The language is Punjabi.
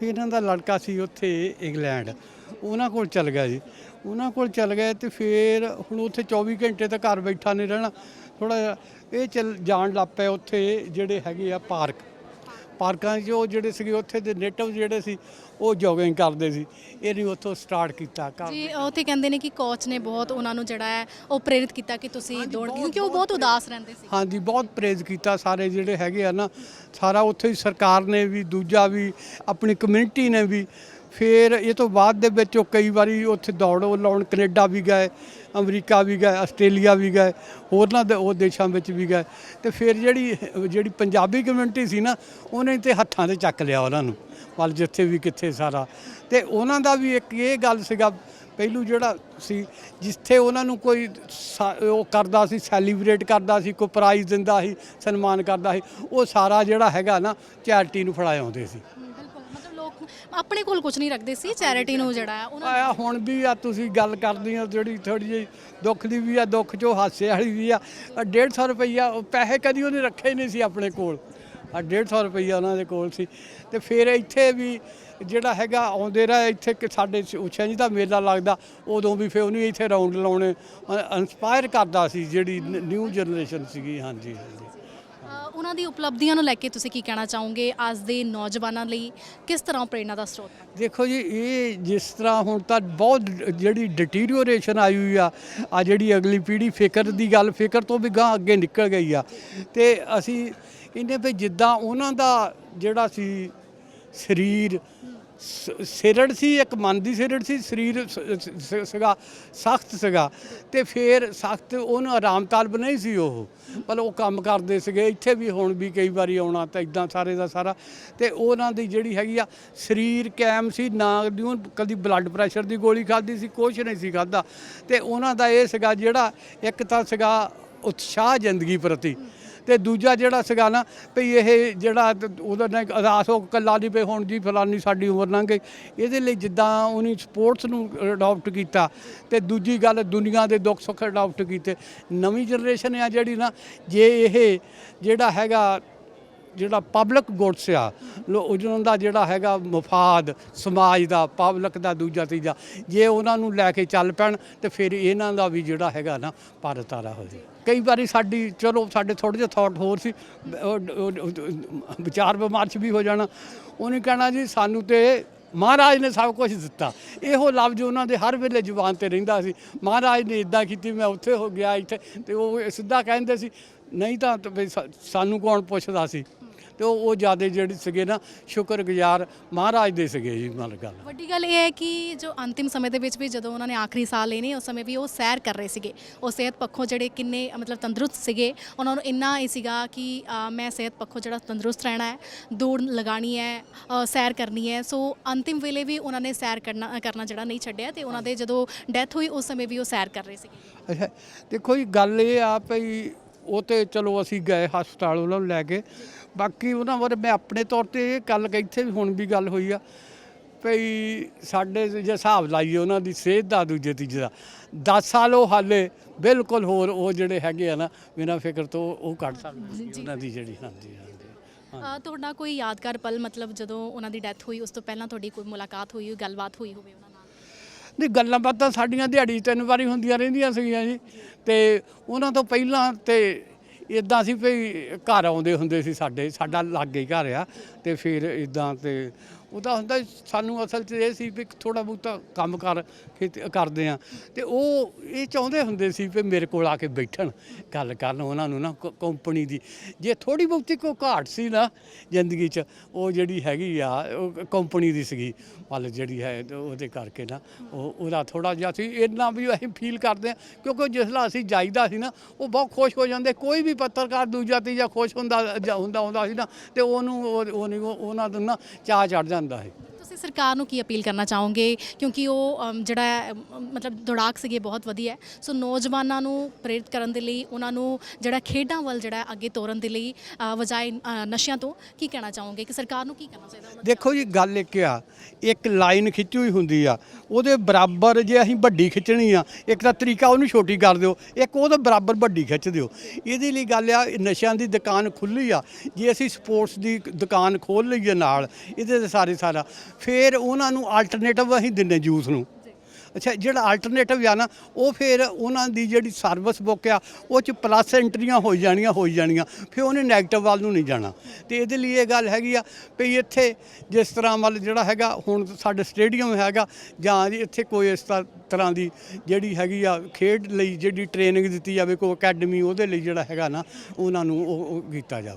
ਫਿਰ ਇਹਨਾਂ ਦਾ ਲੜਕਾ ਸੀ ਉੱਥੇ ਇੰਗਲੈਂਡ। ਉਹਨਾਂ ਕੋਲ ਚੱਲ ਗਿਆ ਜੀ। ਉਹਨਾਂ ਕੋਲ ਚੱਲ ਗਏ ਤੇ ਫਿਰ ਹੁਣ ਉੱਥੇ 24 ਘੰਟੇ ਤਾਂ ਘਰ ਬੈਠਾ ਨਹੀਂ ਰਹਿਣਾ। ਥੋੜਾ ਜਿਹਾ ਇਹ ਚੱਲ ਜਾਣ ਲੱਗ ਪਏ ਉੱਥੇ ਜਿਹੜੇ ਹੈਗੇ ਆ ਪਾਰਕ। ਪਾਰਕਾਂ 'ਚ ਉਹ ਜਿਹੜੇ ਸੀਗੇ ਉੱਥੇ ਦੇ ਨੇਟਿਵ ਜਿਹੜੇ ਸੀ ਉਹ ਜੋਗਿੰਗ ਕਰਦੇ ਸੀ। ਇਹਨੇ ਉੱਥੋਂ ਸਟਾਰਟ ਕੀਤਾ ਘਰ ਜੀ ਉੱਥੇ ਕਹਿੰਦੇ ਨੇ ਕਿ ਕੋਚ ਨੇ ਬਹੁਤ ਉਹਨਾਂ ਨੂੰ ਜਿਹੜਾ ਹੈ ਉਹ ਪ੍ਰੇਰਿਤ ਕੀਤਾ ਕਿ ਤੁਸੀਂ ਦੌੜ ਕਿਉਂਕਿ ਉਹ ਬਹੁਤ ਉਦਾਸ ਰਹਿੰਦੇ ਸੀ। ਹਾਂਜੀ ਬਹੁਤ ਪ੍ਰੇਜ਼ ਕੀਤਾ ਸਾਰੇ ਜਿਹੜੇ ਹੈਗੇ ਆ ਨਾ। ਸਾਰਾ ਉੱਥੇ ਹੀ ਸਰਕਾਰ ਨੇ ਵੀ ਦੂਜਾ ਵੀ ਆਪਣੀ ਕਮਿਊਨਿਟੀ ਨੇ ਵੀ ਫਿਰ ਇਹ ਤੋਂ ਬਾਅਦ ਦੇ ਵਿੱਚ ਉਹ ਕਈ ਵਾਰੀ ਉੱਥੇ ਦੌੜ ਲਾਉਣ ਕੈਨੇਡਾ ਵੀ ਗਏ, ਅਮਰੀਕਾ ਵੀ ਗਏ, ਆਸਟ੍ਰੇਲੀਆ ਵੀ ਗਏ, ਹੋਰਨਾਂ ਦੇ ਉਹ ਦੇਸ਼ਾਂ ਵਿੱਚ ਵੀ ਗਏ। ਤੇ ਫਿਰ ਜਿਹੜੀ ਜਿਹੜੀ ਪੰਜਾਬੀ ਕਮਿਊਨਿਟੀ ਸੀ ਨਾ, ਉਹਨੇ ਤੇ ਹੱਥਾਂ ਤੇ ਚੱਕ ਲਿਆ ਉਹਨਾਂ ਨੂੰ, ਵੱਲ ਜਿੱਥੇ ਵੀ ਕਿੱਥੇ ਸਾਰਾ। ਤੇ ਉਹਨਾਂ ਦਾ ਵੀ ਇੱਕ ਇਹ ਗੱਲ ਸੀਗਾ, ਪਹਿਲੂ ਜਿਹੜਾ ਸੀ, ਜਿੱਥੇ ਉਹਨਾਂ ਨੂੰ ਕੋਈ ਸਾ- ਉਹ ਕਰਦਾ ਸੀ ਸੈਲੀਬ੍ਰੇਟ ਕਰਦਾ ਸੀ, ਕੋਈ ਪ੍ਰਾਈਜ਼ ਦਿੰਦਾ ਸੀ, ਸਨਮਾਨ ਕਰਦਾ ਸੀ, ਉਹ ਸਾਰਾ ਜਿਹੜਾ ਹੈਗਾ ਨਾ ਚੈਰਿਟੀ ਨੂੰ ਫੜਾਏ ਆਉਂਦੇ ਸੀ। ਆਪਣੇ ਕੋਲ ਕੁਝ ਨਹੀਂ ਰੱਖਦੇ ਸੀ ਚੈਰਿਟੀ ਨੂੰ ਜਿਹੜਾ ਹੈ, ਉਹਨਾਂ ਆਇਆ ਹੁਣ ਵੀ ਆ, ਤੁਸੀਂ ਗੱਲ ਕਰਦੇ ਹੋ ਜਿਹੜੀ ਥੋੜੀ ਜਿਹੀ ਦੁੱਖ ਦੀ ਵੀ ਆ, ਦੁੱਖ ਚੋਂ ਹਾਸੇ ਵਾਲੀ ਵੀ ਆ। 150 ਰੁਪਈਆ, ਉਹ ਪੈਸੇ ਕਦੀ ਉਹਨੇ ਰੱਖੇ ਹੀ ਨਹੀਂ ਸੀ ਆਪਣੇ ਕੋਲ। ਆ 150 ਰੁਪਈਆ ਉਹਨਾਂ ਦੇ ਕੋਲ ਸੀ। ਤੇ ਫਿਰ ਇੱਥੇ ਵੀ ਜਿਹੜਾ ਹੈਗਾ, ਆਉਂਦੇ ਰਹੇ ਇੱਥੇ ਕਿ ਸਾਡੇ ਉਛਿਆ ਜੀ ਦਾ ਮੇਲਾ ਲੱਗਦਾ, ਉਦੋਂ ਵੀ ਫਿਰ ਉਹਨੂੰ ਇੱਥੇ ਰਾਉਂਡ ਲਾਉਣੇ ਇਨਸਪਾਇਰ ਕਰਦਾ ਸੀ, ਜਿਹੜੀ ਨਿਊ ਜਨਰੇਸ਼ਨ ਸੀਗੀ। ਹਾਂਜੀ ਹਾਂਜੀ। ਉਹਨਾਂ ਦੀ ਉਪਲਬਧੀਆਂ ਨੂੰ ਲੈ ਕੇ ਤੁਸੀਂ ਕੀ ਕਹਿਣਾ ਚਾਹੋਗੇ? ਅੱਜ ਦੇ ਨੌਜਵਾਨਾਂ ਲਈ ਕਿਸ ਤਰ੍ਹਾਂ ਉਹ ਪ੍ਰੇਰਣਾ ਦਾ ਸਰੋਤ ਹਨ ਦੇਖੋ ਜੀ, ਇਹ ਜਿਸ ਤਰ੍ਹਾਂ ਹੁਣ ਤਾਂ ਬਹੁਤ ਜਿਹੜੀ ਡਿਟੀਰੀਓਰੇਸ਼ਨ ਆਈ ਹੋਈ ਆ ਆ ਜਿਹੜੀ ਅਗਲੀ ਪੀੜ੍ਹੀ ਫਿਕਰ ਦੀ ਗੱਲ, ਫਿਕਰ ਤੋਂ ਵੀ ਗਾਂ ਅੱਗੇ ਨਿਕਲ ਗਈ ਆ। ਤੇ ਅਸੀਂ ਇਹਨੇ ਵੀ ਜਿੱਦਾਂ ਉਹਨਾਂ ਦਾ ਜਿਹੜਾ ਸੀ ਸਰੀਰ ਸਿਰੜ ਸੀ, ਇੱਕ ਮਨ ਦੀ ਸਿਰੜ ਸੀ, ਸਰੀਰ ਸ- ਸੀਗਾ, ਸਖਤ ਸੀਗਾ। ਤੇ ਫਿਰ ਸਖਤ ਉਹਨੂੰ ਆਰਾਮ ਤਾਲਬ ਨਹੀਂ ਸੀ ਉਹ। ਪਰ ਉਹ ਕੰਮ ਕਰਦੇ ਸੀਗੇ, ਇੱਥੇ ਵੀ ਹੁਣ ਵੀ ਕਈ ਵਾਰੀ ਆਉਣਾ ਤਾਂ ਇਦਾਂ ਸਾਰੇ ਦਾ ਸਾਰਾ। ਤੇ ਉਹਨਾਂ ਦੀ ਜਿਹੜੀ ਹੈਗੀ ਆ, ਸਰੀਰ ਕਾਇਮ ਸੀ, ਨਾ ਦੀ ਉਹ ਕਦੀ ਬਲੱਡ ਪ੍ਰੈਸ਼ਰ ਦੀ ਗੋਲੀ ਖਾਦੀ ਸੀ, ਕੁਛ ਨਹੀਂ ਸੀ ਖਾਦਾ ਤੇ ਉਹਨਾਂ ਦਾ ਇਹ ਸੀਗਾ ਜਿਹੜਾ ਇੱਕ ਤਾਂ ਸੀਗਾ ਉਤਸ਼ਾਹ ਜ਼ਿੰਦਗੀ ਪ੍ਰਤੀ। ਤੇ ਦੂਜਾ ਜਿਹੜਾ ਸੀਗਾ ਨਾ ਵੀ ਇਹ ਜਿਹੜਾ ਤ- ਉਹਦਾ ਨਾ ਇੱਕ ਅਦਾਸ ਹੋ ਕੱਲਾ ਨਹੀਂ ਪਈ ਹੁਣ ਜੀ ਫਲਾਨੀ ਸਾਡੀ ਉਮਰ ਲੰਘ ਗਈ। ਇਹਦੇ ਲਈ ਜਿੱਦਾਂ ਉਹਨੇ ਸਪੋਰਟਸ ਨੂੰ ਅਡਾਪਟ ਕੀਤਾ ਤੇ ਦੂਜੀ ਗੱਲ ਦੁਨੀਆ ਦੇ ਦੁੱਖ ਸੁੱਖ ਅਡਾਪਟ ਕੀਤੇ। ਨਵੀਂ ਜਨਰੇਸ਼ਨ ਆ ਜਿਹੜੀ ਨਾ, ਜੇ ਇਹ ਜਿਹੜਾ ਹੈਗਾ, ਜਿਹੜਾ ਪਬਲਿਕ ਗੁੱਡਸ ਆ, ਲੋ ਉਹਨਾਂ ਦਾ ਜਿਹੜਾ ਹੈਗਾ ਮਫਾਦ ਸਮਾਜ ਦਾ ਪਬਲਿਕ ਦਾ ਦੂਜਾ ਤੀਜਾ, ਜੇ ਉਹਨਾਂ ਨੂੰ ਲੈ ਕੇ ਚੱਲ ਪੈਣ ਤੇ ਫਿਰ ਇਹਨਾਂ ਦਾ ਵੀ ਜਿਹੜਾ ਹੈਗਾ ਨਾ ਭਾਰਤ ਆਲਾ ਹੋ ਜਾਵੇ ਕਈ ਵਾਰੀ ਸਾਡੀ, ਚਲੋ ਸਾਡੇ ਥੋੜੇ ਜਿਹਾ ਥਾਟ ਹੋਰ ਸੀ ਵਿਚਾਰ ਵਿਮਰਸ਼ ਵੀ ਹੋ ਜਾਣਾ। ਉਹਨੇ ਕਹਿਣਾ ਜੀ, ਸਾਨੂੰ ਤੇ ਮਹਾਰਾਜ ਨੇ ਸਭ ਕੁਝ ਦਿੱਤਾ। ਇਹੋ ਲਫ਼ਜ਼ ਉਹਨਾਂ ਦੇ ਹਰ ਵੇਲੇ ਜ਼ੁਬਾਨ ਤੇ ਰਹਿੰਦਾ ਸੀ। ਮਹਾਰਾਜ ਨੇ ਇਦਾਂ ਕੀਤੀ, ਮੈਂ ਉੱਥੇ ਹੋ ਗਿਆ ਇੱਥੇ, ਤੇ ਉਹ ਸਿੱਧਾ ਕਹਿੰਦੇ ਸੀ, ਨਹੀਂ ਤਾਂ ਤੇ ਵੀ ਸਾਨੂੰ ਕੌਣ ਪੁੱਛਦਾ ਸੀ? ਤੇ ਉਹ ਜਿਆਦੇ ਜਿਹੜੇ ਸੀਗੇ ਨਾ ਸ਼ੁਕਰਗੁਜ਼ਾਰ ਮਹਾਰਾਜ ਦੇ ਸੀਗੇ ਜੀ ਮਨ ਗੱਲ। ਵੱਡੀ ਗੱਲ ਇਹ ਹੈ ਕਿ ਜੋ ਅੰਤਿਮ ਸਮੇਂ ਦੇ ਵਿੱਚ ਵੀ ਜਦੋਂ ਉਹਨਾਂ ਨੇ ਆਖਰੀ ਸਾਹ ਨੇ ਉਸ ਸਮੇਂ ਵੀ ਉਹ ਸੈਰ ਕਰ ਰਹੇ ਸੀਗੇ। ਉਹ ਸਿਹਤ ਪੱਖੋਂ ਜਿਹੜੇ ਕਿੰਨੇ ਮਤਲਬ ਤੰਦਰੁਸਤ ਸੀਗੇ। ਉਹਨਾਂ ਨੂੰ ਇੰਨਾ ਇਹ ਸੀਗਾ ਕਿ ਮੈਂ ਸਿਹਤ ਪੱਖੋਂ ਜਿਹੜਾ ਤੰਦਰੁਸਤ ਰਹਿਣਾ ਹੈ ਦੌੜ ਲਗਾਣੀ ਹੈ ਸੈਰ ਕਰਨੀ ਹੈ। ਸੋ ਅੰਤਿਮ ਵੇਲੇ ਵੀ ਉਹਨਾਂ ਨੇ ਸੈਰ ਕਰਨਾ ਕਰਨਾ ਜਿਹੜਾ ਨਹੀਂ ਛੱਡਿਆ ਤੇ ਉਹਨਾਂ ਦੇ ਜਦੋਂ ਡੈਥ ਹੋਈ ਉਸ ਸਮੇਂ ਵੀ ਉਹ ਸੈਰ ਕਰ ਰਹੇ ਸੀਗੇ। ਅੱਛਾ ਦੇਖੋ ਜੀ ਗੱਲ ਇਹ ਆ ਭਈ ਉਹ ਤੇ ਚਲੋ ਅਸੀਂ ਗਏ ਹਸਪਤਾਲ ਉਹਨਾਂ ਨੂੰ ਲੈ ਕੇ। ਬਾਕੀ ਉਹਨਾਂ ਬਾਰੇ ਮੈਂ ਆਪਣੇ ਤੌਰ ਤੇ ਇਹ ਗੱਲ ਇੱਥੇ ਵੀ ਹੁਣ ਵੀ ਗੱਲ ਹੋਈ ਆ ਭਈ ਸਾਡੇ ਜੇ ਹਿਸਾਬ ਲਾਈਏ ਉਹਨਾਂ ਦੀ ਸਿਹਤ ਦਾ ਦੂਜੇ ਤੀਜੇ ਦਾ। 10 ਸਾਲ ਉਹ ਹਾਲੇ ਬਿਲਕੁਲ ਹੋਰ ਉਹ ਜਿਹੜੇ ਹੈਗੇ ਆ ਨਾ ਬਿਨਾਂ ਫਿਕਰ ਤੋਂ ਉਹ ਕੱਢ ਸਕਦੇ ਸੀ ਉਹਨਾਂ ਦੀ ਜਿਹੜੀ ਹਾਂਜੀ ਹਾਂਜੀ। ਅ, ਤੁਹਾਡਾ ਕੋਈ ਯਾਦਗਾਰ ਪਲ ਮਤਲਬ ਜਦੋਂ ਉਹਨਾਂ ਦੀ ਡੈਥ ਹੋਈ ਉਸ ਤੋਂ ਪਹਿਲਾਂ ਤੁਹਾਡੀ ਕੋਈ ਮੁਲਾਕਾਤ ਹੋਈ ਹੋਈ ਗੱਲਬਾਤ ਹੋਈ ਹੋਵੇ ਉਹਨਾਂ ਨਾਲ? ਨਹੀਂ, ਗੱਲਾਂ ਬਾਤਾਂ ਸਾਡੀਆਂ ਦਿਹਾੜੀ ਤਿੰਨ ਵਾਰੀ ਹੁੰਦੀਆਂ ਰਹਿੰਦੀਆਂ ਸੀਗੀਆਂ ਜੀ। ਤੇ ਉਹਨਾਂ ਤੋਂ ਪਹਿਲਾਂ ਤੇ ਇਦਾਂ ਸੀ ਵੀ ਘਰ ਆਉਂਦੇ ਹੁੰਦੇ ਸੀ ਸਾਡੇ, ਸਾਡਾ ਲਾਗੇ ਹੀ ਘਰ ਆ, ਤੇ ਫਿਰ ਇਦਾਂ ਤੇ ਉਹਦਾ ਹੁੰਦਾ ਸਾਨੂੰ ਅਸਲ 'ਚ ਇਹ ਸੀ ਵੀ ਥੋੜਾ ਬਹੁਤਾ ਕੰਮ ਕਰ ਕਰਦੇ ਆ ਤੇ ਉਹ ਇਹ ਚਾਹੁੰਦੇ ਹੁੰਦੇ ਸੀ ਵੀ ਮੇਰੇ ਕੋਲ ਆ ਕੇ ਬੈਠਣ, ਗੱਲ ਕਰਨ ਉਹਨਾਂ ਨੂੰ ਨਾ ਕੰਪਨੀ ਦੀ। ਜੇ ਥੋੜੀ ਬਹੁਤੀ ਕੋਈ ਘਾਟ ਸੀ ਨਾ ਜ਼ਿੰਦਗੀ 'ਚ, ਉਹ ਜਿਹੜੀ ਹੈਗੀ ਆ, ਉਹ ਕੰਪਨੀ ਦੀ ਸੀਗੀ। ਵੱਲ ਜਿਹੜੀ ਹੈ, ਉਹਦੇ ਕਰਕੇ ਨਾ, ਉਹ, ਉਹਦਾ ਥੋੜਾ ਜਿਹਾ ਸੀ। ਇੰਨਾ ਵੀ ਅਸੀਂ ਫੀਲ ਕਰਦੇ ਆ ਕਿਉਂਕਿ ਜਿਸਲਾ ਅਸੀਂ ਜਾਈਦਾ ਸੀ ਨਾ, ਉਹ ਬਹੁਤ ਖੁਸ਼ ਹੋ ਜਾਂਦੇ। ਕੋਈ ਵੀ ਪੱਤਰਕਾਰ ਦੂਜਾ ਤੀਜਾ ਖੁਸ਼ ਹੁੰਦਾ, ਜਾਂ ਹੁੰਦਾ ਹੁੰਦਾ ਸੀ ਨਾ, ਤੇ ਉਹਨੂੰ, ਉਹ ਉਹ ਨਹੀਂ ਉਹ- ਉਹਨਾਂ ਨੂੰ ਨਾ ਚਾਹ ਚੜ ਜਾਂਦਾ। ਹੈ ਤੁਸੀਂ ਸਰਕਾਰ ਨੂੰ ਕੀ ਅਪੀਲ ਕਰਨਾ ਚਾਹੋਗੇ? ਕਿਉਂਕਿ ਉਹ ਅਮ, ਜਿਹੜਾ ਹੈ, ਅਮ, ਮਤਲਬ ਦੌੜਾਕ ਸੀਗੇ ਬਹੁਤ ਵਧੀਆ ਹੈ। ਸੋ ਨੌਜਵਾਨਾਂ ਨੂੰ ਪ੍ਰੇਰਿਤ ਕਰਨ ਦੇ ਲਈ ਉਹਨਾਂ ਨੂੰ ਜਿਹੜਾ ਖੇਡਾਂ ਵੱਲ ਜਿਹੜਾ ਹੈ ਅੱਗੇ ਤੋਰਨ ਦੇ ਲਈ ਅ, ਵਜਾਏ ਅ, ਨਸ਼ਿਆਂ ਤੋਂ ਕੀ ਕਹਿਣਾ ਚਾਹੋਗੇ? ਕਿ ਸਰਕਾਰ ਨੂੰ ਕੀ ਕਰਨਾ ਚਾਹੀਦਾ? ਦੇਖੋ ਜੀ ਗੱਲ ਇੱਕ ਆ ਇੱਕ ਲਾਈਨ ਖਿੱਚੀ ਹੋਈ ਹੁੰਦੀ ਆ ਉਹਦੇ ਬਰਾਬਰ ਜੇ ਅਸੀਂ ਵੱਡੀ ਖਿੱਚਣੀ ਆ ਇੱਕ ਤਾਂ ਤਰੀਕਾ ਉਹਨੂੰ ਛੋਟੀ ਕਰ ਦਿਓ ਇੱਕ ਉਹਦੇ ਬਰਾਬਰ ਵੱਡੀ ਖਿੱਚ ਦਿਓ। ਇਹਦੇ ਲਈ ਗੱਲ ਆ ਇਹ ਨਸ਼ਿਆਂ ਦੀ ਦੁਕਾਨ ਖੁੱਲੀ ਆ ਜੇ ਅਸੀਂ ਸਪੋਰਟਸ ਦੀ ਦੁਕਾਨ ਖੋਲ ਲਈਏ ਨਾਲ ਇਹਦੇ ਤੇ ਸਾਰੇ ਸਾਰਾ ਫਿਰ ਉਹਨਾਂ ਨੂੰ ਆਲਟਰਨੇਟਿਵ ਅਸੀਂ ਦਿੰਨੇ ਜੂਸ ਨੂੰ। ਅੱਛਾ, ਜਿਹੜਾ ਆਲਟਰਨੇਟਿਵ ਆ ਨਾ, ਉਹ ਫਿਰ ਉਹਨਾਂ ਦੀ ਜਿਹੜੀ ਸਰਵਿਸ ਬੁੱਕ ਆ, ਉਹ ਚ ਪਲੱਸ ਐਂਟਰੀਆਂ ਹੋ ਜਾਣੀਆਂ ਹੋ ਜਾਣੀਆਂ। ਫਿਰ ਉਹਨੇ 네ਗੇਟਿਵ ਵੱਲ ਨੂੰ ਨਹੀਂ ਜਾਣਾ। ਤੇ ਇਹਦੇ ਲਈ ਇਹ ਗੱਲ ਹੈਗੀ ਆ ਵੀ ਇੱਥੇ ਜਿਸ ਤਰ੍ਹਾਂ ਮਤਲਬ ਜਿਹੜਾ ਹੈਗਾ, ਹੁਣ ਸਾਡੇ ਸਟੇਡੀਅਮ ਹੈਗਾ, ਜਾਂ ਇੱਥੇ ਕੋਈ ਇਸ ਤ- ਤਰ੍ਹਾਂ ਦੀ ਜਿਹੜੀ ਹੈਗੀ ਆ ਖੇਡ ਲਈ ਜਿਹੜੀ ਟ੍ਰੇਨਿੰਗ ਦਿੱਤੀ ਜਾਵੇ, ਕੋਈ ਅਕੈਡਮੀ ਉਹਦੇ ਲਈ ਜਿਹੜਾ ਹੈਗਾ ਨਾ, ਉਹਨਾਂ ਨੂੰ ਉਹ ਉਹ ਕੀਤਾ ਜਾਵੇ।